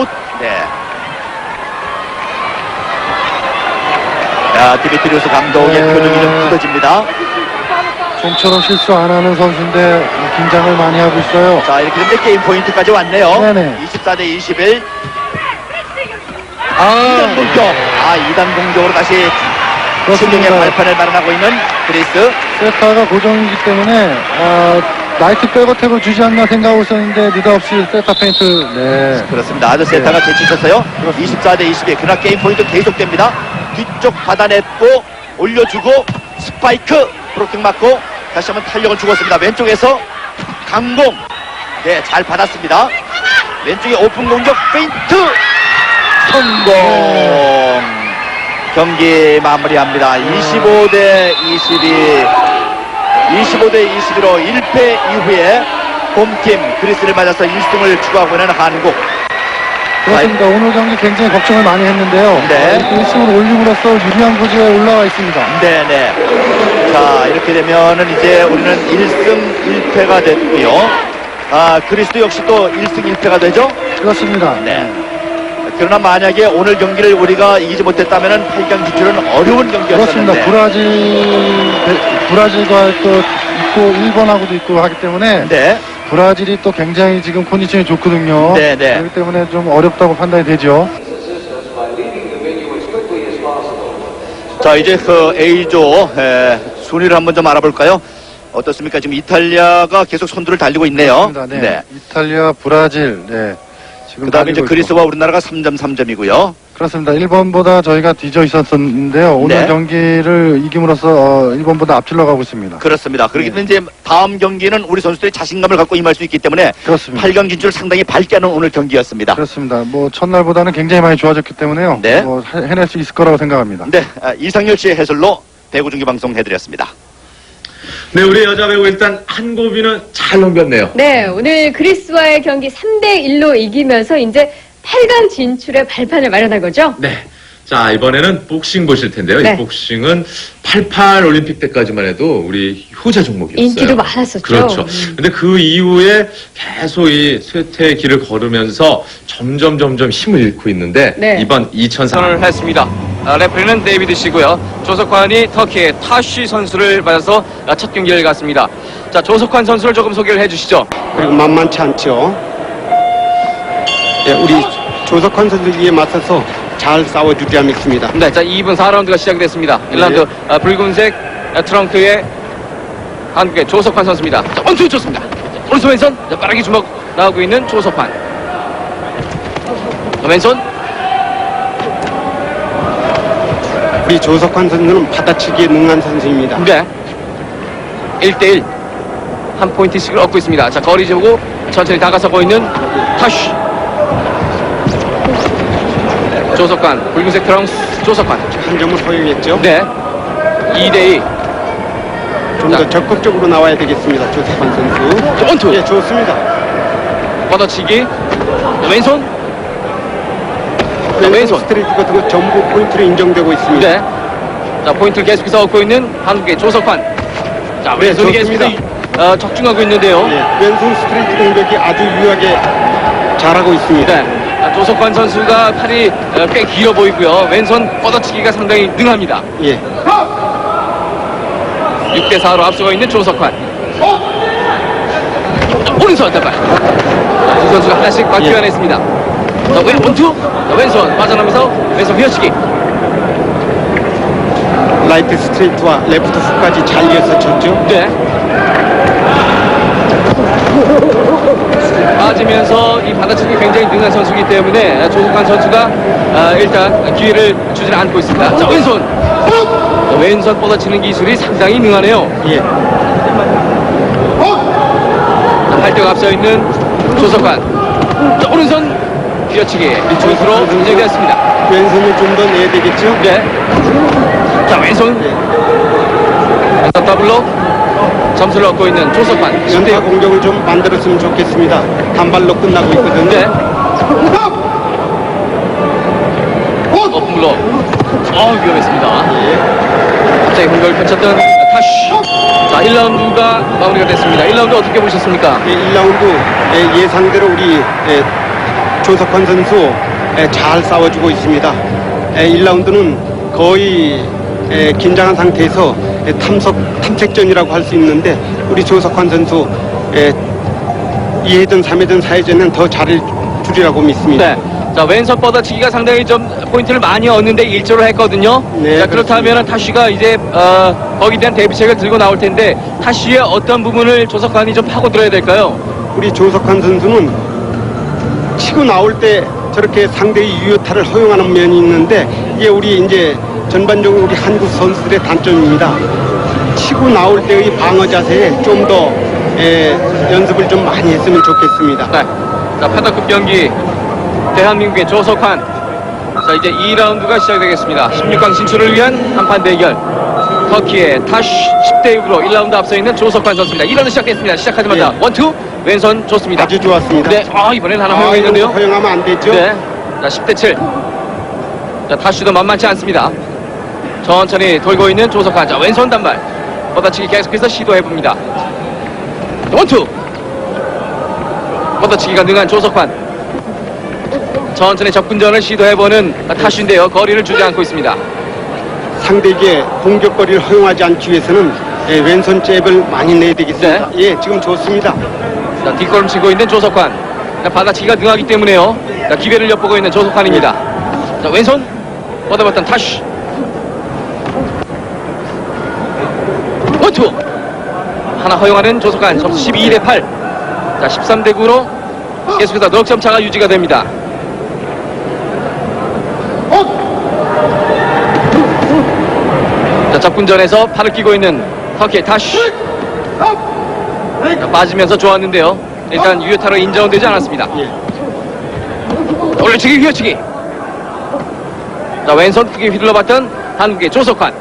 아웃. 네. 자, 디미트리우스 감독의 네. 표정이 좀 굳어집니다. 좀처럼 실수 안 하는 선수인데 긴장을 많이 하고 있어요. 자, 이렇게 되면 게임 포인트까지 왔네요. 네네. 24 대 21. 아, 2단 공격. 아, 2단 공격으로 다시 그렇습니다. 발판을 마련하고 있는 그리스. 세타가 고정이기 때문에 아, 나이트 백어택을 주지 않나 생각하고 있었는데 느닷없이 세타 페인트 네. 그렇습니다. 아주 세타가 제치셨어요. 24 대 22. 그러나 게임 포인트 계속됩니다. 뒤쪽 받아냈고 올려주고 스파이크 브로킹 맞고 다시 한번 탄력을 주었습니다. 왼쪽에서 강공. 네, 잘 받았습니다. 왼쪽에 오픈 공격 페인트 성공. 경기 마무리합니다. 25 대 22. 25대 21로 1패 이후에 홈팀 그리스를 맞아서 1승을 추구하고 있는 한국. 그렇습니다. 오늘 경기 굉장히 걱정을 많이 했는데요. 네. 아, 1승을 올림으로써 유리한 구조에 올라와 있습니다. 네네. 자, 이렇게 되면은 이제 우리는 1승 1패가 됐고요. 아, 그리스도 역시 또 1승 1패가 되죠? 그렇습니다. 네. 그러나 만약에 오늘 경기를 우리가 이기지 못했다면은 8강 진출은 어려운 그렇습니다. 경기였었는데. 브라질 배- 브라질과 또 있고 일본하고도 있고 하기 때문에 네. 브라질이 또 굉장히 지금 컨디션이 좋거든요. 네, 네. 그렇기 때문에 좀 어렵다고 판단이 되죠. 자, 이제 그 A조 에, 순위를 한번 좀 알아볼까요? 어떻습니까? 지금 이탈리아가 계속 선두를 달리고 있네요. 그렇습니다. 네. 이탈리아, 브라질, 네. 지금 그 다음에 이제 달리고 그리스와 우리나라가 3점 3점이고요. 그렇습니다. 일본보다 저희가 뒤져 있었는데요. 오늘 네. 경기를 이김으로써 어, 일본보다 앞질러 가고 있습니다. 그렇습니다. 그렇기 네. 때문에 이제 다음 경기는 우리 선수들이 자신감을 갖고 임할 수 있기 때문에 그렇습니다. 8강 진출을 상당히 밝게 하는 오늘 경기였습니다. 그렇습니다. 뭐 첫날보다는 굉장히 많이 좋아졌기 때문에요. 네. 뭐 해- 해낼 수 있을 거라고 생각합니다. 네, 아, 이상열 씨의 해설로 배구 중계 방송 해드렸습니다. 네, 우리 여자 배우 일단 한고비는 잘 넘겼네요. 네, 오늘 그리스와의 경기 3대 1로 이기면서 이제 8강 진출의 발판을 마련한 거죠. 네. 자, 이번에는 복싱 보실 텐데요. 네. 이 복싱은 88 올림픽 때까지만 해도 우리 효자 종목이었어요. 인기도 많았었죠. 그렇죠. 음. 근데 그 이후에 계속 이 쇠퇴의 길을 걸으면서 점점 점점 힘을 잃고 있는데 네. 이번 2004 선을 했습니다. 아, 레프리는 데이비드 씨고요. 조석환이 터키의 타쉬 선수를 맞아서 아, 첫 경기를 갔습니다. 자, 조석환 선수를 조금 소개를 해주시죠. 그리고 만만치 않죠. 예, 우리 조석환 선수에 맞서서 잘 싸워주리라 믿습니다. 네, 자 2분 4라운드가 시작이 됐습니다. 1라운드 아, 붉은색 아, 트렁크의 한국의 조석환 선수입니다. 자, 원투 좋습니다. 자, 오른손 왼손 자, 빠르게 주먹 나오고 있는 조석환. 자, 왼손 우리 조석환 선수는 받아치기에 능한 선수입니다. 네. 1대1 한 포인트씩을 얻고 있습니다. 자, 거리 재고 천천히 다가서고 있는 타쉬. 조석환, 붉은색 트렁스 조석환. 한 점을 허용했죠. 네. 2대2. 좀더 적극적으로 나와야 되겠습니다. 조석환 선수. 원투. 예, 좋습니다. 뻗어치기. 자, 왼손. 자, 왼손 왼손. 스트레이트 같은 거 전부 포인트로 인정되고 있습니다. 네. 자, 포인트를 계속해서 얻고 있는 한국의 조석환. 자, 네, 왼손이 좋습니다. 계속해서 어, 적중하고 있는데요. 예, 왼손 스트레이트 공격이 아주 유효하게 잘하고 있습니다. 네. 자, 조석환 선수가 팔이 어, 꽤 길어 보이고요. 왼손 뻗어치기가 상당히 능합니다. 예, 6대 4로 앞서고 있는 조석환. 자, 오른손. 자, 두 선수가 하나씩 바퀴어냈습니다. 자, 왼 원투. 자, 왼손 빠져나오면서 왼손 휘어치기. 라이트 스트레이트와 레프트 훅까지 잘 이어서 쳤죠. 네. 빠지면서 이 받아치기 굉장히 능한 선수이기 때문에 조석환 선수가 아, 일단 기회를 주지 않고 있습니다. 자, 왼손. 자, 왼손 뻗어치는 기술이 상당히 능하네요. 예, 자, 팔뚝 앞서 있는 조석환. 자, 오른손 휘어치기. 밑쪽으로 진행되었습니다. 왼손을 좀 더 내야 되겠죠. 네. 자, 왼손. 왼손 더블로 점수를 얻고 있는 조석환. 연타 공격을 좀 만들었으면 좋겠습니다. 단발로 끝나고 있거든요. 네. 어 위험했습니다. 갑자기 공격을 펼쳤던 타쉬. 자, 1라운드가 마무리가 됐습니다. 1라운드 어떻게 보셨습니까? 예, 1라운드 예, 예상대로 우리 예, 조석환 선수 에, 잘 싸워주고 있습니다. 에, 1라운드는 거의 에, 긴장한 상태에서 에, 탐석 탐색전이라고 할 수 있는데 우리 조석환 선수 에, 2회전, 3회전, 4회전은 더 잘해 주리라고 믿습니다. 네. 자, 왼손 뻗어치기가 상당히 좀 포인트를 많이 얻는데 일조를 했거든요. 네, 자, 그렇다면 타쉬가 이제, 어, 거기에 대한 대비책을 들고 나올 텐데, 타쉬의 어떤 부분을 조석관이 좀 파고 들어야 될까요? 우리 조석환 선수는 치고 나올 때 저렇게 상대의 유효타를 허용하는 면이 있는데 이게 우리 이제 전반적으로 우리 한국 선수들의 단점입니다. 치고 나올 때의 방어 자세에 좀 더 연습을 좀 많이 했으면 좋겠습니다. 네. 자, 파다급 경기, 대한민국의 조석환. 자, 이제 2라운드가 시작되겠습니다. 16강 진출을 위한 한판 대결. 터키의 타쉬 10대 6으로 1라운드 앞서 있는 조석환 선수입니다. 1라운드 시작됐습니다. 시작하자마자 예. 원투, 왼손 좋습니다. 아주 좋았습니다. 네, 아, 이번엔 하나 아, 허용했는데요. 허용하면 안 되죠. 네. 자, 10대 7. 자, 타슈도 만만치 않습니다. 천천히 돌고 있는 조석환. 자, 왼손 단발. 뻗어치기 계속해서 시도해봅니다. 원투. 뻗어치기가 능한 조석환. 천천히 접근전을 시도해보는 타슈인데요. 거리를 주지 않고 있습니다. 상대에게 공격거리를 허용하지 않기 위해서는 예, 왼손 잽을 많이 내야 되겠습니다. 네. 예, 지금 좋습니다. 자, 뒷걸음 치고 있는 조석환. 자, 받아치기가 능하기 때문에요. 자, 기회를 엿보고 있는 조석환입니다. 자, 왼손 뻗어봤던 타쉬. 원투. 하나 허용하는 조석환. 점수 12대 8. 자, 13대 9로 계속해서 넉점 차가 유지가 됩니다. 자, 접근전에서 팔을 끼고 있는 터키의 타쉬. 자, 빠지면서 좋았는데요. 일단 유효타로 인정은 되지 않았습니다. 예. 올려치기 휘어치기. 자 왼손 크게 휘둘러봤던 한국의 조석환.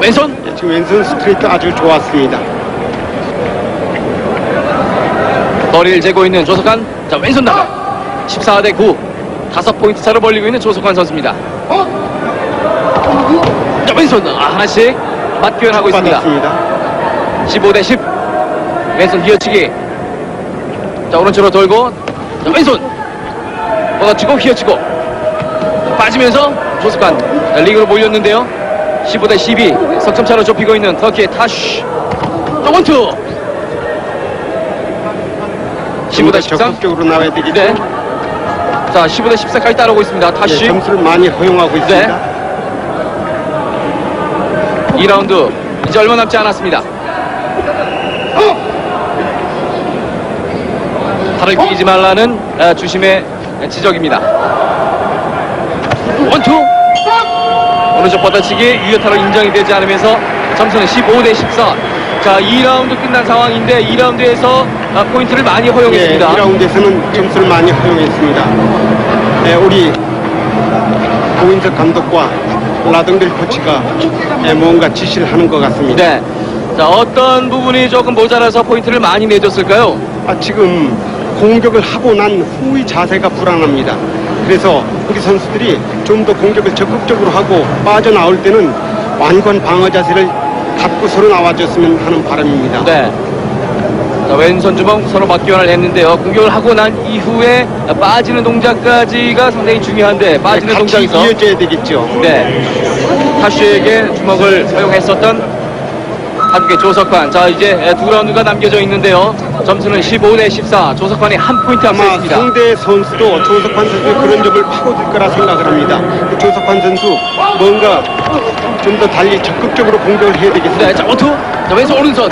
왼손 예, 지금 왼손 스트레이트 아주 좋았습니다. 거리를 재고 있는 조석환. 자 왼손 나가. 14대 9. 다섯 포인트 차로 벌리고 있는 조석환 선수입니다. 자 왼손 아, 하나씩 맞교환하고 있습니다. 받았습니다. 15대 10. 왼손 휘어치기. 자, 오른쪽으로 돌고. 자, 왼손. 뻗어치고 휘어치고. 빠지면서. 자, 리그로 몰렸는데요. 15대 12. 석점차로 좁히고 있는 터키의 타쉬. 또 원투. 15대 13. 적극적으로 나와야 되겠죠. 네. 자, 15대 14까지 따라오고 있습니다. 예, 타쉬. 점수를 많이 허용하고 있습니다. 네. 2라운드. 이제 얼마 남지 않았습니다. 팔을 끼지 말라는 아, 주심의 지적입니다. 원투 오른쪽 뻗어치기 유효타로 인정이 되지 않으면서 점수는 15 대 14. 자, 2라운드 끝난 상황인데 2라운드에서 포인트를 많이 예, 허용했습니다. 2라운드에서는 점수를 많이 허용했습니다. 예, 우리 고인석 감독과 라동델 코치가 예, 뭔가 지시를 하는 것 같습니다. 네. 자, 어떤 부분이 조금 모자라서 포인트를 많이 내줬을까요? 아, 지금 공격을 하고 난 후의 자세가 불안합니다. 그래서 우리 선수들이 좀 더 공격을 적극적으로 하고 빠져나올 때는 완관 방어 자세를 갖고 서로 나와줬으면 하는 바람입니다. 네. 자, 왼손 주먹 서로 맞교환을 했는데요. 공격을 하고 난 이후에 빠지는 동작까지가 상당히 중요한데 빠지는 같이 동작에서 이어져야 되겠죠. 네. 타슈에게 주먹을 사용했었던 한국의 조석환. 자, 이제 두 라운드가 남겨져 있는데요. 점수는 15대 14. 조석환이 한 포인트 앞서 아마 있습니다. 상대 선수도 조석환 선수의 그런 점을 파고들 거라 생각을 합니다. 조석환 선수 뭔가 좀 더 달리 적극적으로 공격을 해야 되겠습니다. 네, 자, 원투. 자, 왼손, 오른손.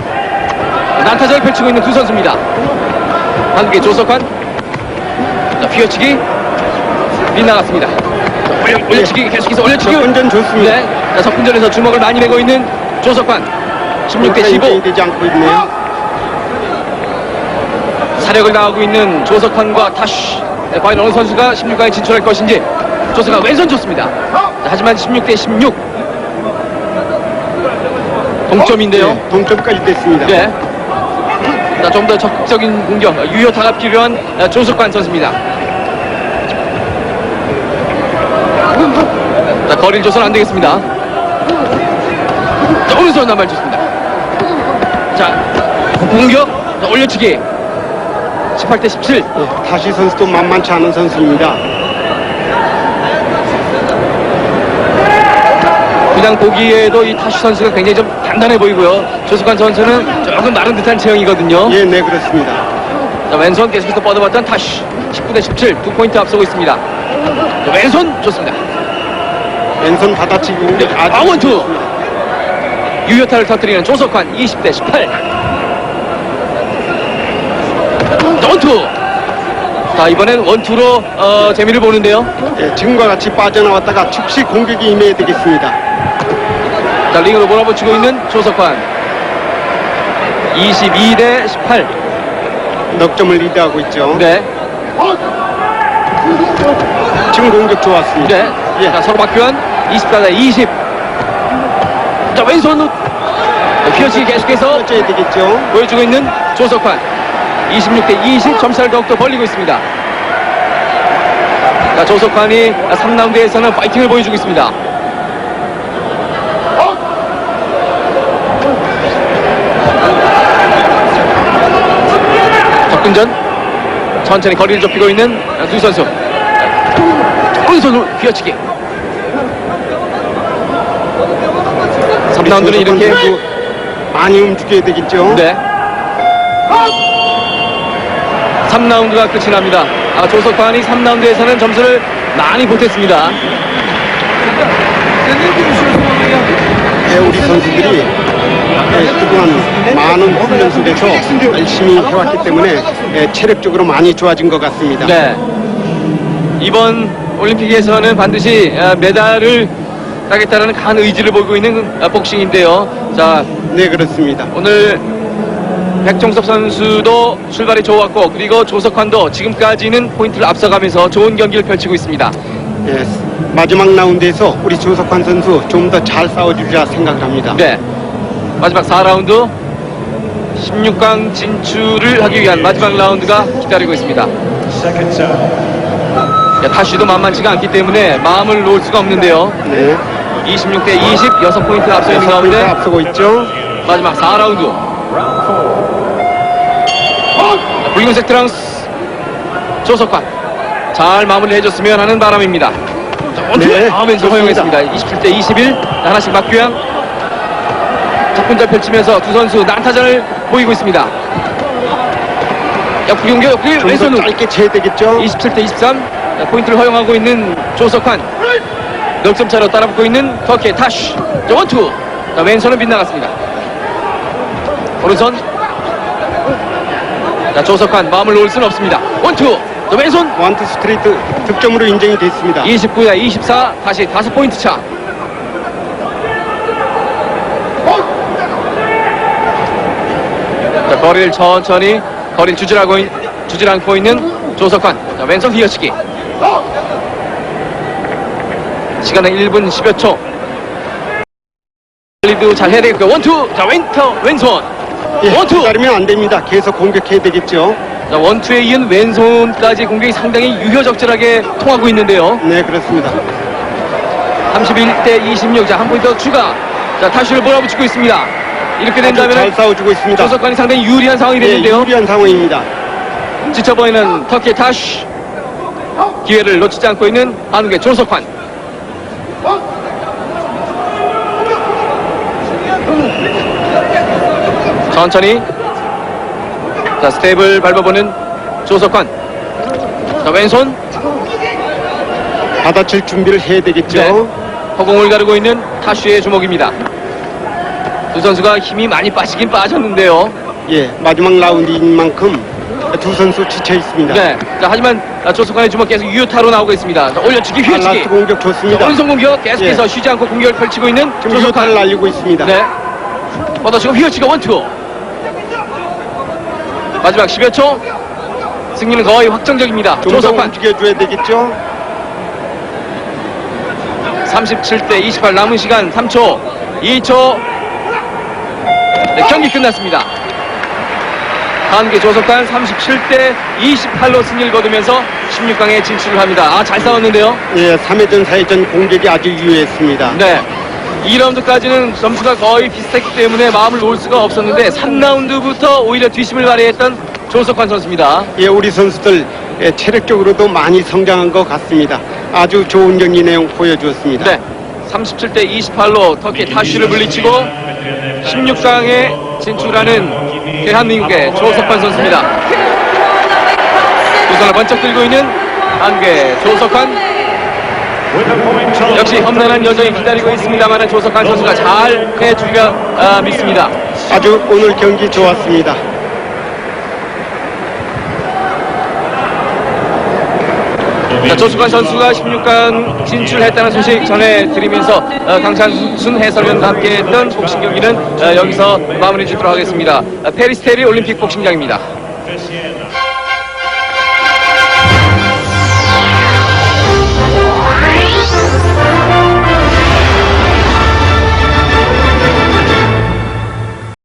난타전을 펼치고 있는 두 선수입니다. 한국의 조석환. 자, 휘어치기. 빗나갔습니다. 자, 올려, 올려치기, 계속해서 올려치기. 접근전 좋습니다. 네. 자, 접근전에서 주먹을 많이 내고 있는 조석환. 16대 15. 인정이 되지 않고 있네요. 사력을 다하고 있는 조석환과 타쉬. 네, 과연 어느 선수가 16강에 진출할 것인지. 조석환 왼손 좋습니다. 자, 하지만 16대 16. 동점인데요. 네, 동점까지 됐습니다. 네. 자, 좀 더 적극적인 공격, 유효타가 필요한 어, 조석관 선수입니다. 자, 거리를 줘서는 안 되겠습니다. 자, 오른손 한발 좋습니다. 자, 공격, 자, 올려치기. 18대 17. 예, 다시 선수도 만만치 않은 선수입니다. 그냥 보기에도 이 타슈 선수가 굉장히 좀 단단해 보이고요. 조석환 선수는 조금 마른 듯한 체형이거든요. 예, 네, 그렇습니다. 자, 왼손 계속해서 뻗어봤던 타슈. 19대 17. 두 포인트 앞서고 있습니다. 자, 왼손 좋습니다. 왼손 받아치기 공격 아주 아, 원투. 좋습니다. 유효타를 터뜨리는 조석환 20대 18. 원투. 자, 이번엔 원투로 어, 재미를 보는데요. 예, 지금과 같이 빠져나왔다가 즉시 공격이 임해야 되겠습니다. 자, 링으로 몰아붙이고 있는 조석환. 22대 18. 넉 점을 리드하고 있죠. 네. 지금 공격 좋았습니다. 네. 예. 자, 서로 박규환 24대 20. 자, 왼손 피어치 계속해서 어째야 되겠죠. 보여주고 있는 조석환. 26대 20 점차를 더욱더 벌리고 있습니다. 자, 조석환이 3라운드에서는 파이팅을 보여주고 있습니다. 접근전 천천히 거리를 좁히고 있는 두 선수 오른손으로 휘어치기 3라운드는 이렇게 많이 움직여야 되겠죠. 네. 3라운드가 끝이 납니다. 아, 조석환이 3라운드에서는 점수를 많이 보탰습니다. 예, 우리 선수들이 예, 그동안 많은 훈련 속에서 열심히 해왔기 때문에 예, 체력적으로 많이 좋아진 것 같습니다. 네. 이번 올림픽에서는 반드시 아, 메달을 따겠다는 간 의지를 보이고 있는 아, 복싱인데요. 자, 네, 그렇습니다. 오늘 백종섭 선수도 출발이 좋았고 그리고 조석환도 지금까지는 포인트를 앞서가면서 좋은 경기를 펼치고 있습니다. 예, 마지막 라운드에서 우리 조석환 선수 좀 더 잘 싸워주자 생각을 합니다. 네. 마지막 4라운드 16강 진출을 하기 위한 마지막 라운드가 기다리고 있습니다. 야, 타쉬도 만만치가 않기 때문에 마음을 놓을 수가 없는데요. 네. 26대 20, 6포인트 앞서 있는 가운데 앞서고 있죠. 마지막 4라운드. 붉은색 트랑스 조석환 잘 마무리 해줬으면 하는 바람입니다. 네, 하면서 허용했습니다. 27대 21 하나씩 박규양 적군절 펼치면서 두 선수 난타전을 보이고 있습니다. 옆구리 좀더 왼손으로 짧게 쳐야 되겠죠. 27대 23 자, 포인트를 허용하고 있는 조석환 넉점 차로 따라붙고 있는 터키의 타쉬 자, 원투 자, 왼손은 빗나갔습니다 오른손 자, 조석환 마음을 놓을 수는 없습니다. 원투. 자, 왼손. 원투 스트레이트 득점으로 인정이 됐습니다. 29대 24 다시 다섯 포인트 차. 자, 거리를 천천히 거리를 주질하고 있- 주질 않고 있는 조석환. 자, 왼손 휘어치기. 시간은 1분 10여 초. 리드 잘 해야 되겠고요. 원투. 자 왼터 왼손 예, 원투 기다리면 안 됩니다. 계속 공격해야 되겠죠. 자 원투에 이은 왼손까지 공격이 상당히 유효적절하게 통하고 있는데요 네, 그렇습니다. 31대 26. 자, 한 포인트 더 추가. 자, 타슈를 몰아붙이고 있습니다. 이렇게 아주 잘 된다면 싸워주고 있습니다. 조석관이 상당히 유리한 상황이 예, 되는데요. 유리한 상황입니다. 지쳐 보이는 터키의 타슈. 기회를 놓치지 않고 있는 한국의 조석환. 천천히. 자, 스텝을 밟아보는 조석환. 자, 왼손. 받아칠 준비를 해야 되겠죠. 네. 허공을 가르고 있는 타슈의 주목입니다. 두 선수가 힘이 많이 빠지긴 빠졌는데요. 예, 마지막 라운드인 만큼 두 선수 지쳐 있습니다. 네. 자, 하지만 조석환의 주먹 계속 유효타로 나오고 있습니다. 자, 올려치기 휘어치기. 라스트 공격 자, 좋습니다. 오른손 공격 계속해서 예. 쉬지 않고 공격을 펼치고 있는 지금 조석환. 유타를 날리고 있습니다. 네. 뻗어치고 휘어치기 원투. 마지막 10여 초. 승리는 거의 확정적입니다. 조석환 움직여줘야 되겠죠. 37대 28 남은 시간 3초, 2초. 네, 경기 끝났습니다. 한국의 조석관 37대 28로 승리를 거두면서 16강에 진출을 합니다. 아, 잘 싸웠는데요. 예, 3회전, 4회전 공격이 아주 유효했습니다. 네. 2라운드까지는 점수가 거의 비슷했기 때문에 마음을 놓을 수가 없었는데 3라운드부터 오히려 뒷심을 발휘했던 조석환 선수입니다. 예, 우리 선수들 예, 체력적으로도 많이 성장한 것 같습니다. 아주 좋은 경기 내용 보여주었습니다. 네. 37대 28로 터키 타슈를 물리치고 16강에 진출하는 대한민국의 조석환 선수입니다. 두 손을 번쩍 들고 있는 한국의 조석환. 역시 험난한 여정이 기다리고 있습니다만 조석환 선수가 잘 해주리라 아, 믿습니다. 아주 오늘 경기 좋았습니다. 자, 조수관 선수가 16강 진출했다는 소식 전해드리면서 어, 강찬순 해설위원과 함께했던 복싱 경기는 어, 여기서 마무리 짓도록 하겠습니다. 어, 페리스테리 올림픽 복싱장입니다.